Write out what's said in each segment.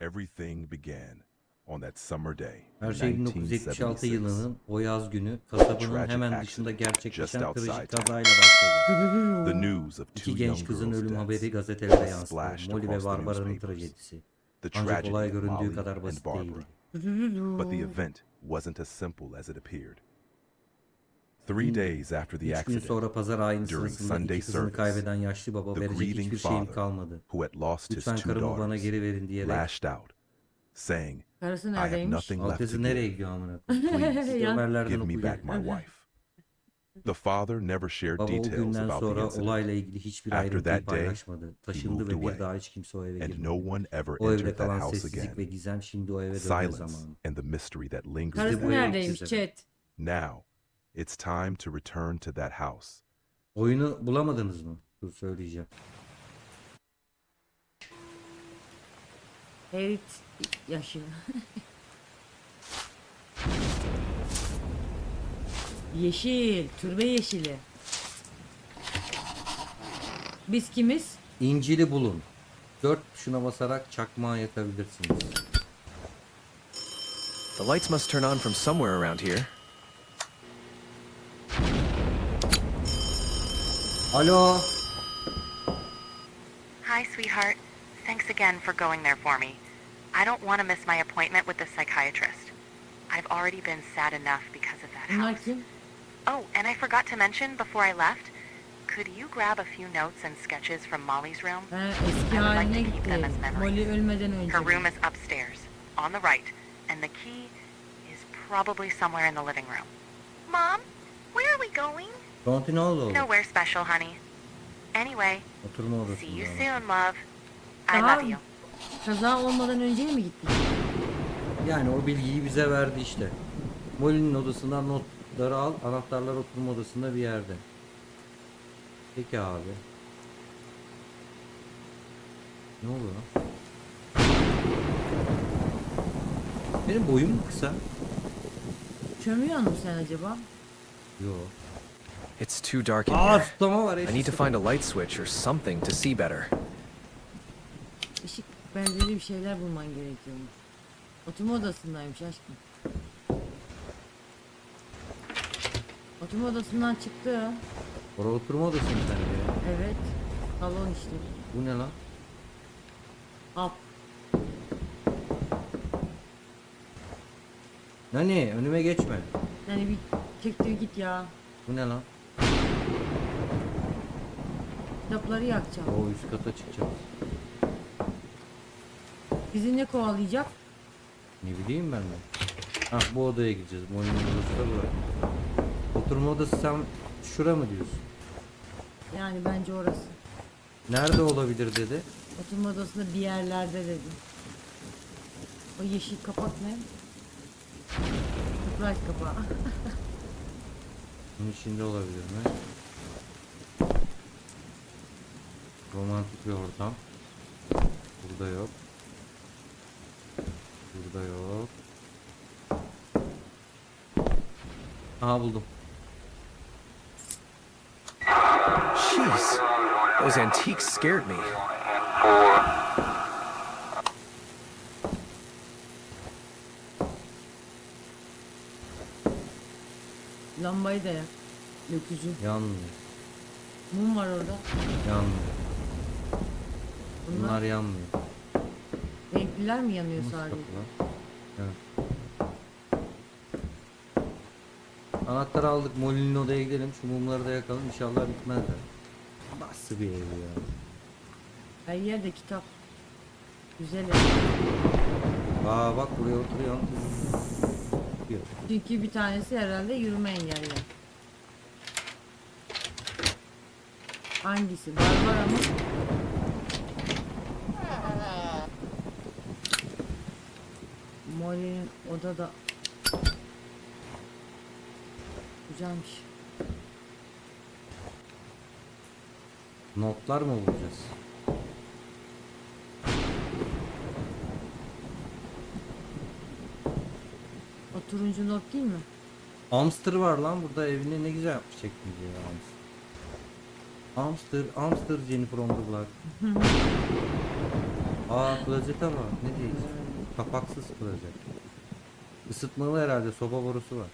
Everything began on that summer day Her şey 1976 1976. yılının o yaz günü kasabanın hemen dışında gerçekleşen trajik kazayla başladı. İki genç kızın ölüm haberi gazetelere yansıdı. Molly ve Barbara'nın trajedisi. Ancak olay göründüğü kadar basit değildi. But the event wasn't as simple as it appeared. Three days after the Üç gün accident, sonra pazar ayini during sırasında Sunday iki kızını service, kaybeden yaşlı baba the verecek grieving hiçbir şeyim father, kalmadı. who had lost his Lütfen two karımı bana daughters, geri verin diyerek lashed out, saying, Karısı I have neredeymiş? nothing left to nereye give. gidiyor amına koyayım? Please, Ömerlerden Give me back my wife. The father never shared Baba o details günden about the sonra incident, olayla ilgili hiçbir After ayrıntıyı that day, paylaşmadı. Taşındı moved ve away, bir daha hiç kimse o eve and girmedi. no one ever O evde entered that kalan house sessizlik ve again. gizem şimdi o eve dönme Silence zamanı. and the mystery that lingers Karısı neredeymiş chat? Now, it's time to return to that house. Oyunu bulamadınız mı? Dur söyleyeceğim. Erit yaşı. Yeşil, türbe yeşili. Biz kimiz? İncil'i bulun. Dört tuşuna basarak çakmağa yakabilirsiniz. The lights must turn on from somewhere around here. Alo. Hi, sweetheart. Thanks again for going there for me. I don't want to miss my appointment with the psychiatrist. I've already been sad enough because of that Bunlar house. kim? Oh, and I forgot to mention before I left, could you grab a few notes and sketches from Molly's room? Uh, I would like to keep them as memories. Molly ölmeden önce. Her room is upstairs, on the right, and the key is probably somewhere in the living room. Mom, where are we going? Tonti ne oldu? Nowhere special, honey. Anyway, Oturma see you odasında. soon, love. I love you. Kaza olmadan önce mi gittik? Yani o bilgiyi bize verdi işte. Molly'nin odasından notları al. Anahtarlar oturma odasında bir yerde. Peki abi. Ne oluyor lan? Benim boyum mu kısa? Çömüyor musun sen acaba? Yo. It's too dark in Aa here. tutlama var. I need to find a light switch or something to see better. Işık benzeri bir şeyler bulman gerekiyormuş. Oturma odasındaymış aşkım. Oturma odasından çıktı. Orada oturma odası mı sence ya? Evet. Salon işte. Bu ne lan? Hap. Nani önüme geçme. Yani bir çektir git ya. Bu ne lan? Kitapları yakacağım. O üst kata çıkacağız. Bizi ne kovalayacak? Ne bileyim ben de. Ha bu odaya gideceğiz. Molly'nin odası da burası. Oturma odası sen şura mı diyorsun? Yani bence orası. Nerede olabilir dedi. Oturma odasında bir yerlerde dedim. O yeşil kapak ne? Surprise kapağı. Bunun içinde olabilir mi? Romantik bir ortam. Burada yok. Burada yok. Aha buldum. Jeez, those antiques scared me. Lambayı da yak. Gökyüzü. Yanmıyor. Mum var orada. Yanmıyor. Bunlar, Bunlar yanmıyor. renkliler mi yanıyor Nasıl sadece? Evet. Anahtarı aldık. Molly'nin odaya gidelim. Şu mumları da yakalım. İnşallah bitmezler. Nasıl bir ev ya? Her yerde kitap. Güzel ev. Aa bak buraya oturuyorsun. Yok. Çünkü bir tanesi herhalde yürüme engelli. Hangisi? Barbara mı? Molly'nin odada Güzelmiş. Notlar mı bulacağız? O turuncu not değil mi? Amster var lan burada evini ne güzel yapmış çekmece ya Amster. Amster, Amster Jennifer on the Block. Aa klozete var. Ne diyeceğiz? Kapaksız klozet. Isıtmalı herhalde soba borusu var.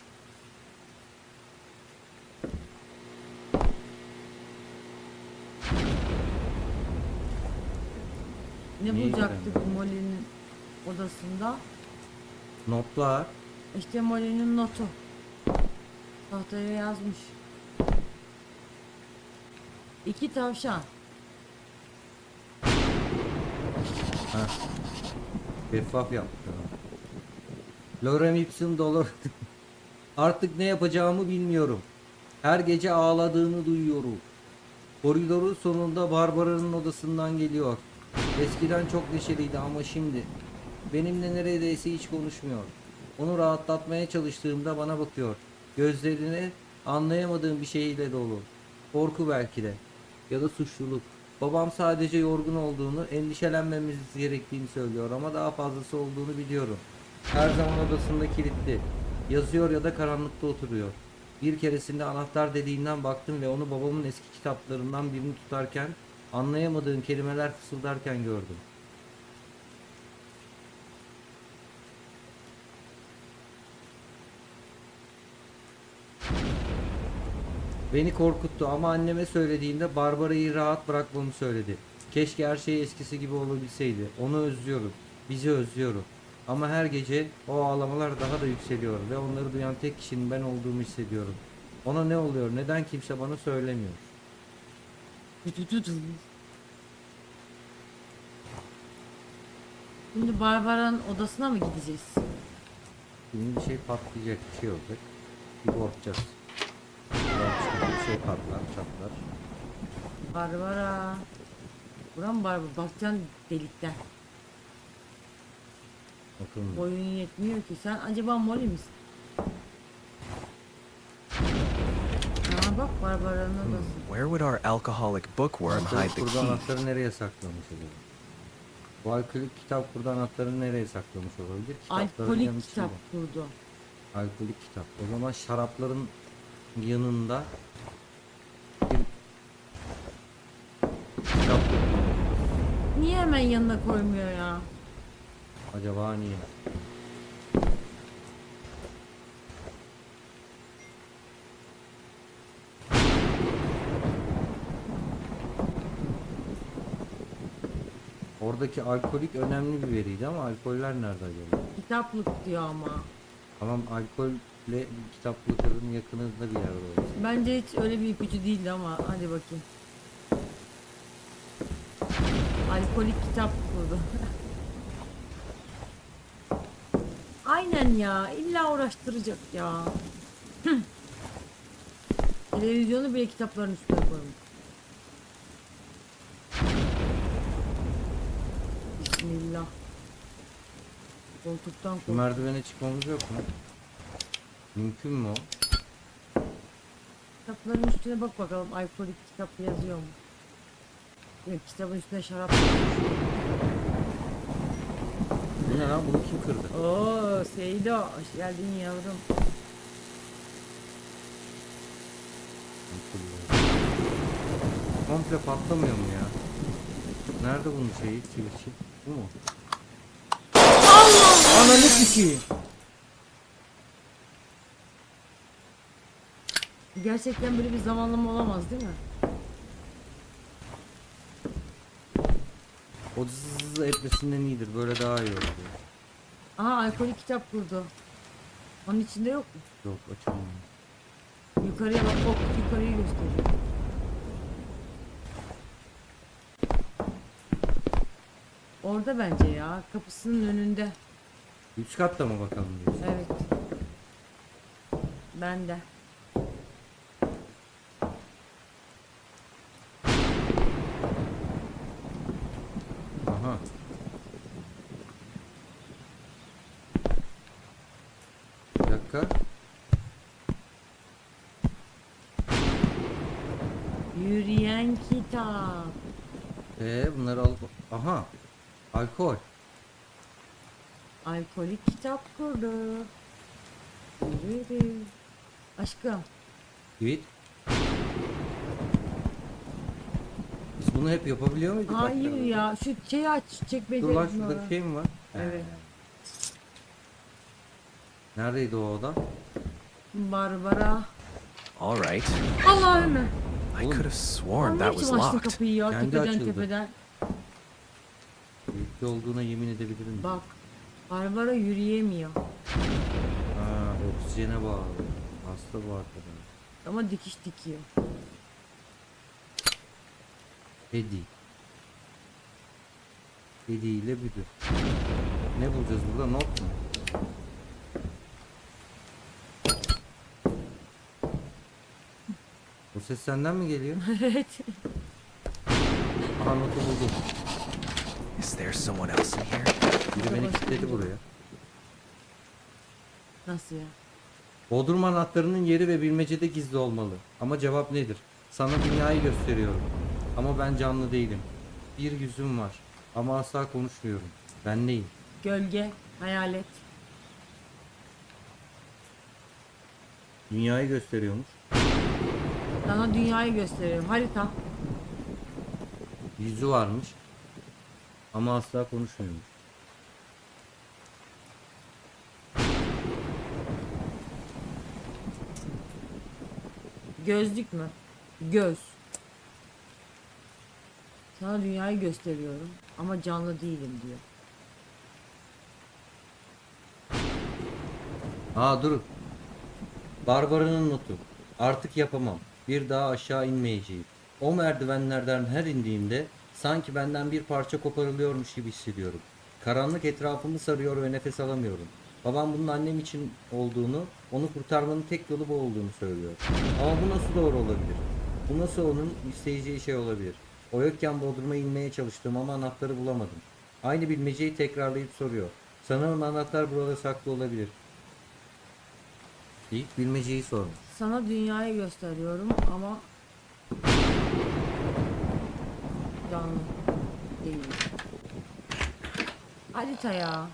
Ne Niye bulacaktık? Molly'nin odasında? Notlar. İşte Molly'nin notu. Tahtaya yazmış. İki tavşan. Heh. Şeffaf yapmışlar. Lorem ipsum dolor. Artık ne yapacağımı bilmiyorum. Her gece ağladığını duyuyorum. Koridorun sonunda Barbara'nın odasından geliyor. Eskiden çok neşeliydi ama şimdi benimle neredeyse hiç konuşmuyor. Onu rahatlatmaya çalıştığımda bana bakıyor. Gözlerini anlayamadığım bir şeyle dolu. Korku belki de. Ya da suçluluk. Babam sadece yorgun olduğunu, endişelenmemiz gerektiğini söylüyor ama daha fazlası olduğunu biliyorum. Her zaman odasında kilitli. Yazıyor ya da karanlıkta oturuyor. Bir keresinde anahtar dediğinden baktım ve onu babamın eski kitaplarından birini tutarken anlayamadığım kelimeler fısıldarken gördüm. Beni korkuttu ama anneme söylediğimde Barbara'yı rahat bırakmamı söyledi. Keşke her şey eskisi gibi olabilseydi. Onu özlüyorum. Bizi özlüyorum. Ama her gece o ağlamalar daha da yükseliyor ve onları duyan tek kişinin ben olduğumu hissediyorum. Ona ne oluyor? Neden kimse bana söylemiyor? Şimdi Barbara'nın odasına mı gideceğiz? Şimdi bir şey patlayacak, bir şey olacak. Bir korkacağız. Şey patlar, çatlar. Barbara. Buram Barbara. Bakacaksın delikten. Bakın Boyun yetmiyor ki. Sen acaba Molly misin? Aa bak Barbara'nın odası. Where would our alcoholic bookworm hide the key? anahtarı nereye saklamış acaba? Bu alkolik kitap kurdu anahtarı nereye saklamış olabilir? Kitapların yanı Alkolik kitap kurdu. Alkolik kitap. O zaman şarapların yanında Niye hemen yanına koymuyor ya? acaba niye? Oradaki alkolik önemli bir veriydi ama alkoller nerede acaba? Kitaplık diyor ama. Tamam alkolle kitaplıkların yakınında bir yerde olması. Bence hiç öyle bir ipucu değildi ama hadi bakayım. Alkolik kitap kurdu. Aynen ya. illa uğraştıracak ya. Televizyonu bile kitapların üstüne koymuş. Bismillah. Koltuktan Şu koltuk. merdivene çıkmamız yok mu? Mümkün mü o? Kitapların üstüne bak bakalım alkolik kitap yazıyor mu? Yok kitabın üstüne şarap. Bu ne lan bunu kim kırdı? Oo Seydo hoş geldin yavrum. Komple patlamıyor mu ya? Nerede bunun şeyi çivisi? Bu mu? Allah! Ananı sikeyim. Gerçekten böyle bir zamanlama olamaz değil mi? O zız etmesinden iyidir. Böyle daha iyi olur. Aha alkolik kitap kurdu. Onun içinde yok mu? Yok açamam. Yukarıya bak ok yukarıyı gösteriyor. Orada bence ya kapısının önünde. Üst katta mı bakalım diyorsun? Evet. Ben de. Aha. Bir dakika. Yürüyen kitap. Ee bunları alıp... Aha. Alkol. Alkolik kitap kurdu. Aşkım Evet. Biz bunu hep yapabiliyor muyduk? Hayır hakikaten? ya şu şeyi aç çekmece. Dur lan şurada bir şey mi var? Evet. Neredeydi o oda? Barbara. All right. Allah'ım. I could have sworn that was locked. kapıyı ya Kendi tepeden açıldı. tepeden. Büyük olduğuna yemin edebilirim. Bak. Barbara yürüyemiyor. Ha, oksijene bağlı. Hasta bu arkadaş. Ama dikiş dikiyor. Hedi. Hedi ile büdü. Ne bulacağız burada? Not mu? O ses senden mi geliyor? evet. Notu buldum. Is there someone else in here? Biri beni kilitledi buraya. Nasıl ya? Bodrum anahtarının yeri ve bilmecede gizli olmalı. Ama cevap nedir? Sana dünyayı gösteriyorum. Ama ben canlı değilim. Bir yüzüm var. Ama asla konuşmuyorum. Ben neyim? Gölge, hayalet. Dünyayı gösteriyormuş. Sana dünyayı gösteriyorum. Harita. Yüzü varmış. Ama asla konuşmuyormuş. Gözlük mü? Göz. Sana dünyayı gösteriyorum ama canlı değilim diyor. Aa dur. Barbara'nın notu. Artık yapamam. Bir daha aşağı inmeyeceğim. O merdivenlerden her indiğimde sanki benden bir parça koparılıyormuş gibi hissediyorum. Karanlık etrafımı sarıyor ve nefes alamıyorum. Babam bunun annem için olduğunu, onu kurtarmanın tek yolu bu olduğunu söylüyor. Ama bu nasıl doğru olabilir? Bu nasıl onun isteyeceği şey olabilir? O yokken Bodrum'a inmeye çalıştım ama anahtarı bulamadım. Aynı bilmeceyi tekrarlayıp soruyor. Sanırım anahtar burada saklı olabilir. İlk bilmeceyi sormuş. Sana dünyayı gösteriyorum ama canlı değilim. Harita ya.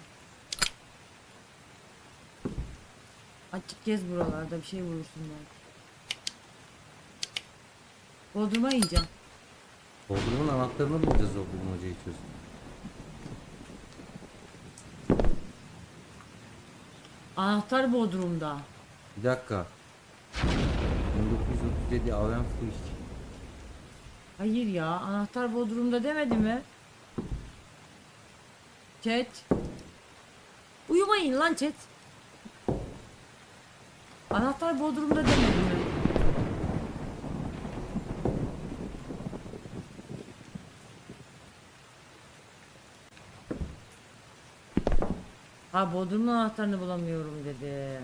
Açık gez buralarda bir şey bulursun belki. Bodrum'a ineceğim. Bodrum'un anahtarını bulacağız o bulmacayı çözüm. Anahtar Bodrum'da. Bir dakika. 1937 Aven Fuiş. Hayır ya anahtar Bodrum'da demedi mi? Chat. Uyumayın lan chat. Anahtar Bodrum'da demedi mi? Ha Bodrum'un anahtarını bulamıyorum dedi.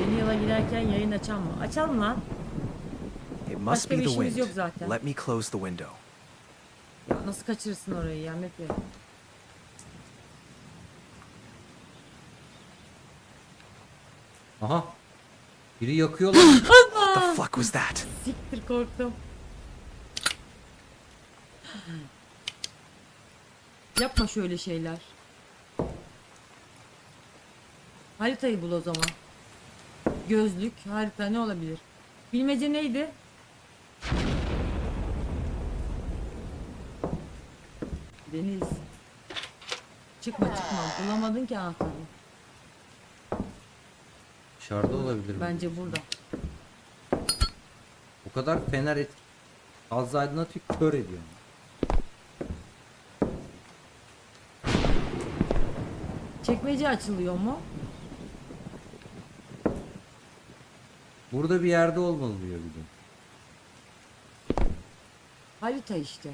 Yeni yıla giderken yayın açalım mı? Açalım lan. Must Başka be bir the işimiz wind. zaten. Let me close the window. Ya nasıl kaçırırsın orayı ya Mepe? Aha. Biri yakıyor lan. What the fuck was that? Siktir korktum. Yapma şöyle şeyler. Haritayı bul o zaman. Gözlük, harita ne olabilir? Bilmece neydi? Deniz. Çıkma çıkma. Bulamadın ki anahtarı. Dışarıda olabilir. mi? Bence burada. O kadar fener et. Az aydınlatıyor kör ediyor. Çekmece açılıyor mu? Burada bir yerde olmalı diyor bir de. Harita işte.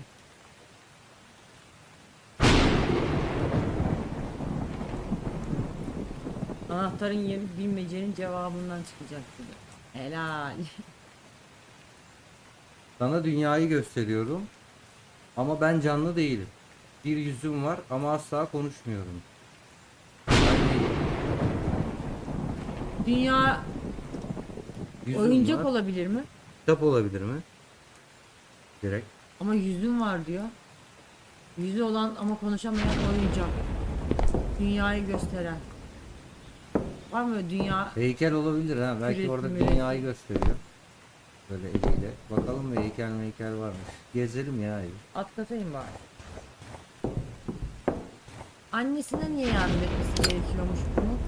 Anahtarın yeri bilmecenin cevabından çıkacak gibi. Helal. Sana dünyayı gösteriyorum. Ama ben canlı değilim. Bir yüzüm var ama asla konuşmuyorum. Dünya Yüzüm oyuncak var. olabilir mi? Kitap olabilir mi? Direkt. Ama yüzüm var diyor. Yüzü olan ama konuşamayan oyuncak. Dünyayı gösteren. Var mı dünya? Heykel olabilir ha. Belki Kürekli orada mürekli. dünyayı gösteriyor. Böyle eliyle. Bakalım bir heykel meykel varmış. Gezelim ya evi. Atlatayım bari. Annesine niye yardım etmesi gerekiyormuş bunu?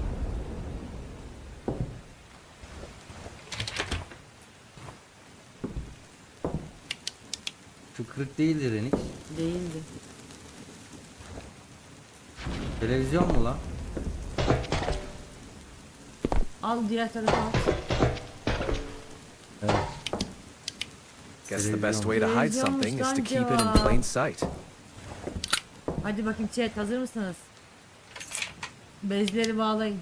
Şu kırık değildir Enix. Değildi. Televizyon mu lan? Al diğer tarafa al. Evet. Guess the best way to hide something is to keep it in plain sight. Hadi bakayım chat hazır mısınız? Bezleri bağlayın.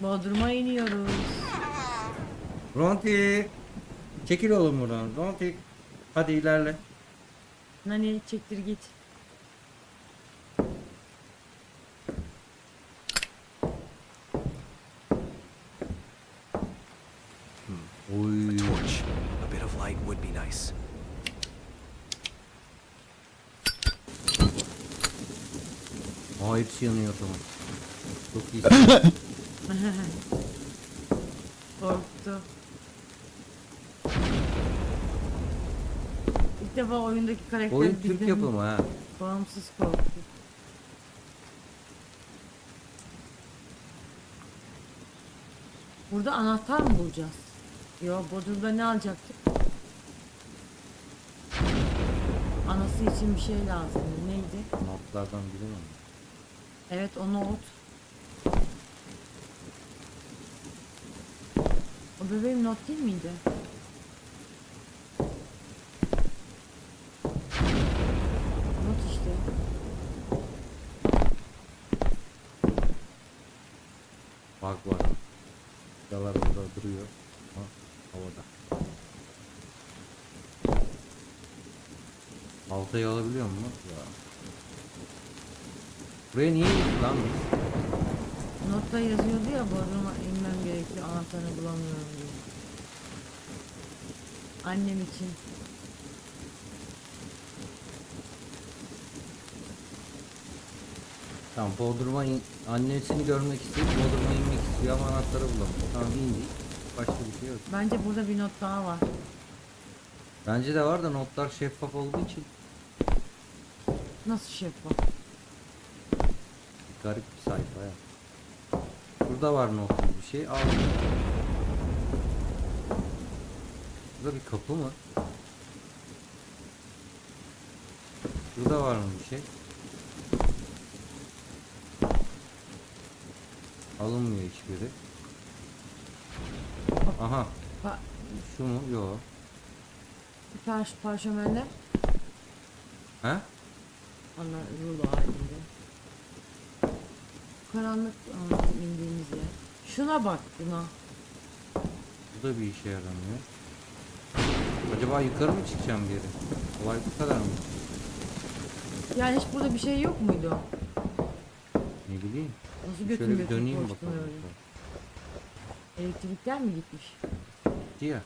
Bodrum'a iniyoruz. Ronti. Çekil oğlum buradan. Ronti. Hadi ilerle. Nani çektir git. Oy. Torch. A bit of light would be nice. Aa hepsi yanıyor tamam. Çok iyi. Korktu. İlk defa oyundaki karakter Oyun Türk yapımı ha. Bağımsız korktu. Burada anahtar mı bulacağız? Yo Bodrum'da ne alacaktık? Anası için bir şey lazım. Neydi? Notlardan biri mi? Evet o nohut. O bebeğim not değil miydi? Not işte. Bak var. Dalar orada duruyor. Ha, havada. Altayı alabiliyor mu? Ya. Buraya niye gittik lan biz? Notta yazıyordu ya Bodrum'a inmem gerekiyor anahtarını bulamıyorum diye. Annem için. Tamam Bodrum'a in- annesini görmek istiyor. Bodrum'a inmek istiyor ama anahtarı bulamıyor. Tamam indik. Başka bir şey yok. Bence burada bir not daha var. Bence de var da notlar şeffaf olduğu için Nasıl şeffaf? Garip bir sayfa ya. Burada var notlu bir şey. Al. Burada bir kapı mı? Burada var mı bir şey? Alınmıyor hiçbiri. Aha. Pa Şu mu? Yok. parş parşömenler. Ha? Allah rulo halinde. Karanlık indiğimiz yer. Şuna bak buna. Bu da bir işe yaramıyor. Acaba yukarı mı çıkacağım geri? Olay bu kadar mı? Yani hiç burada bir şey yok muydu? Ne bileyim. Nasıl Şöyle götüm bir döneyim koştun bakalım. öyle? Elektrikler mi gitmiş? Gitti ya.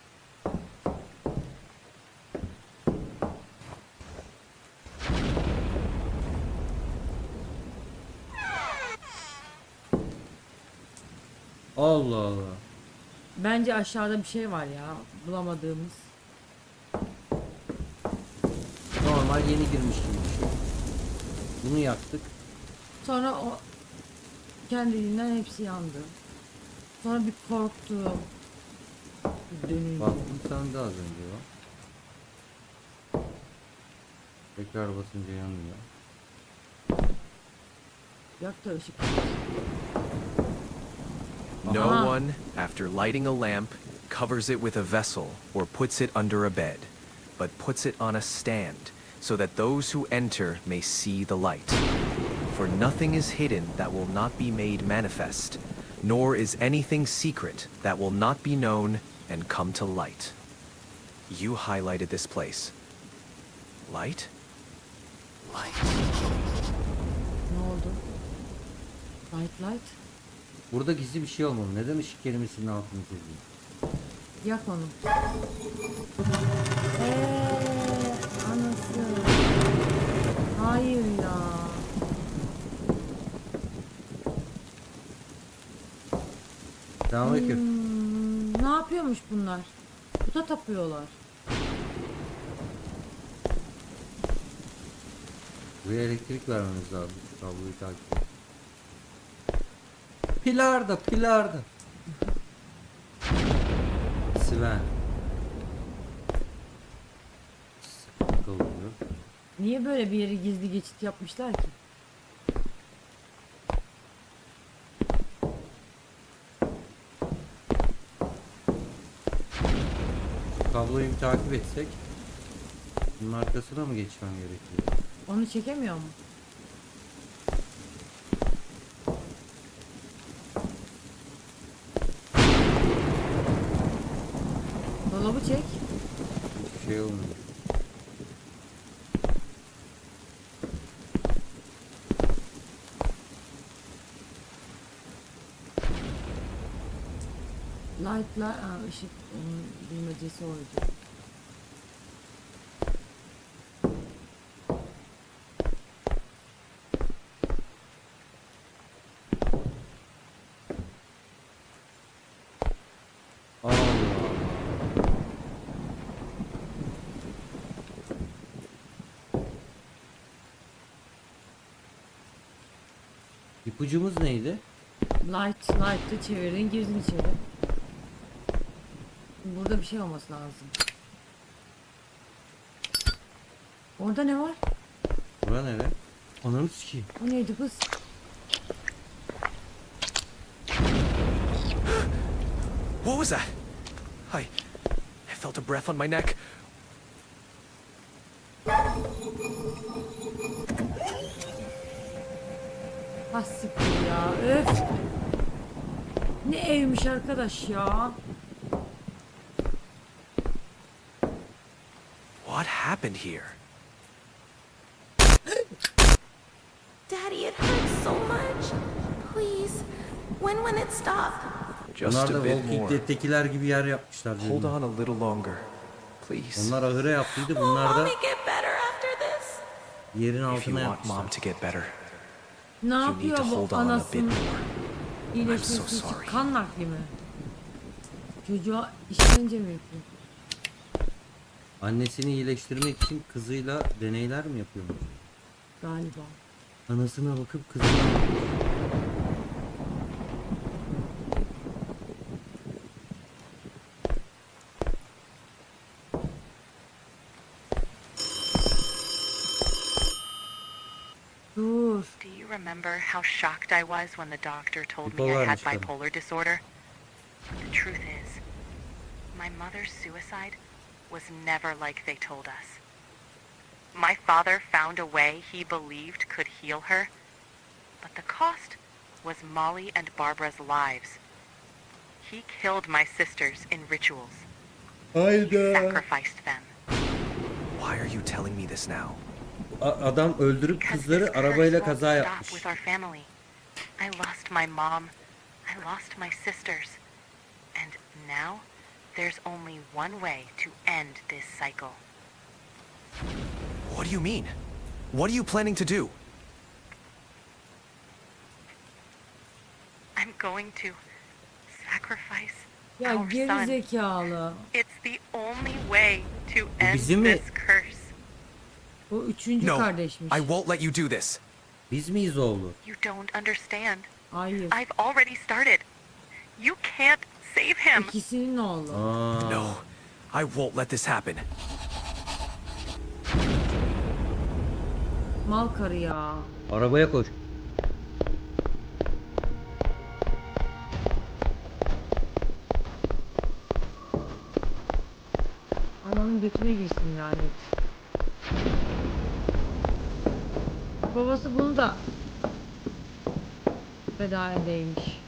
Allah Allah. Bence aşağıda bir şey var ya bulamadığımız. Normal yeni girmiş gibi bir şey. Bunu yaktık. Sonra o kendiliğinden hepsi yandı. Sonra bir korktu. Dönünce. Baktım sen de az önce var. Tekrar basınca yanmıyor. Yak da ışık. No Uh-huh. one, after lighting a lamp, covers it with a vessel or puts it under a bed, but puts it on a stand so that those who enter may see the light. For nothing is hidden that will not be made manifest, nor is anything secret that will not be known and come to light. You highlighted this place. Light? Light. Ne oldu? Light light. Burada gizli bir şey olmalı. Neden ışık kelimesinin altını çizdim? Yak onu. Eee anası. Hayır ya. Selamünaleyküm. Hmm, ne yapıyormuş bunlar? Puta tapıyorlar. Buraya elektrik vermemiz lazım. Kabloyu takip et. Pilarda, pilarda. Sven. Sıkıntı oluyor. Niye böyle bir yeri gizli geçit yapmışlar ki? Kabloyu bir takip etsek. Bunun arkasına mı geçmem gerekiyor? Onu çekemiyor mu? Dolabı çek. Hiçbir şey olmuyor. Light'lar, aa, ışık onun bilmecesi oydu. İpucumuz neydi? Light, light'ı çevirdin girdin içeri. Burada bir şey olması lazım. Orada ne var? Bura nere? Ananı sikeyim. O neydi kız? What was that? I. I felt a breath on my neck. Ha siktir ya. Öf. Ne evmiş arkadaş ya. What happened here? Daddy, it hurts so much. Please, when will it stop? Just Bunlar da a bit Walking more. Dead'tekiler gibi yer yapmışlar. Hold on a little longer, please. Onlar ahıra yaptıydı. Will Bunlar da mommy get better after this? yerin If you altına want mom to get better, Ne you need yapıyor to bu hold on a bit anasının more. I'm so için sorry. kan nakli mi? Çocuğa işkence mi yapıyor? Annesini iyileştirmek için kızıyla deneyler mi yapıyormuş? Galiba. Anasına bakıp kızına. Dur. Do you remember how shocked I was when the doctor told me I had bipolar disorder? The truth is, my mother's suicide was never like they told us. My father found a way he believed could heal her, but the cost was Molly and Barbara's lives. He killed my sisters in rituals. He sacrificed them. Why are you telling me this now? A- adam öldürüp Because kızları this arabayla curse won't kaza stop yapmış. with our family. I lost my mom. I lost my sisters. And now there's only one way to end this cycle. What do you mean? What are you planning to do? I'm going to sacrifice Ya our geri son. zekalı. It's the only way to end bizim mi? this curse. O üçüncü No, kardeşmiş. I won't let you do this. Biz miyiz oğlu? You don't understand. Hayır. I've already started. You can't save him. İkisinin oğlu. Aa, No, I won't let this happen. Mal karı ya. Arabaya koş. Ananın götüne girsin yani. Babası bunu da feda edeymiş.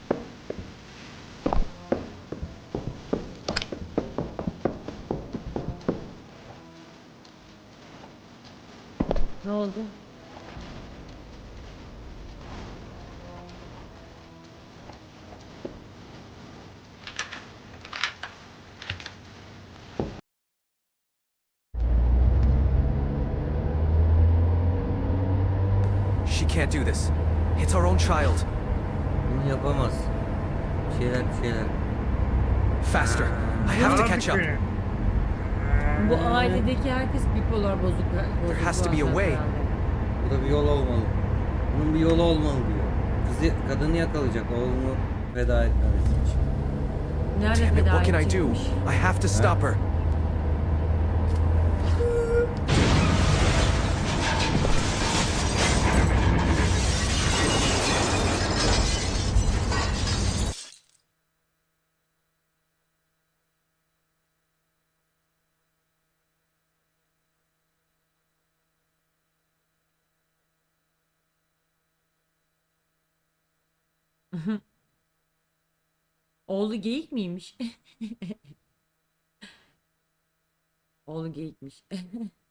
Oldu? She can't do this. It's our own child. Bunu yapamaz. Bir şeyler bir şeyler. Faster. I have to catch up. Bu ailedeki herkes bipolar bozuk. bozuk has to be a way. herhalde. Bu da bir yol olmalı. Bunun bir yolu olmalı diyor. Kızı, kadını yakalayacak oğlunu feda etmemesi için. Nerede Damn it, feda what can I do? edecekmiş? I have to stop her. Oğlu geyik miymiş? Oğlu geyikmiş.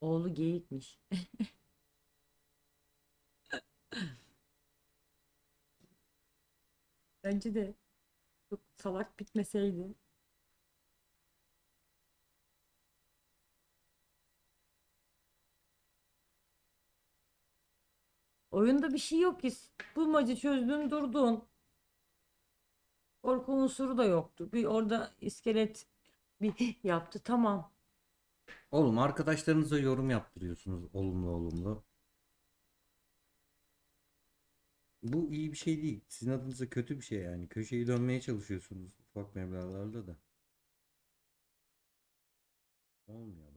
Oğlu geyikmiş. Bence de çok salak bitmeseydi. Oyunda bir şey yok ki. Bulmaca çözdün durdun. Korku unsuru da yoktu. Bir orada iskelet bir yaptı tamam. Oğlum arkadaşlarınıza yorum yaptırıyorsunuz olumlu olumlu. Bu iyi bir şey değil. Sizin adınıza kötü bir şey yani. Köşeyi dönmeye çalışıyorsunuz ufak meblağlarla da. Olmuyor.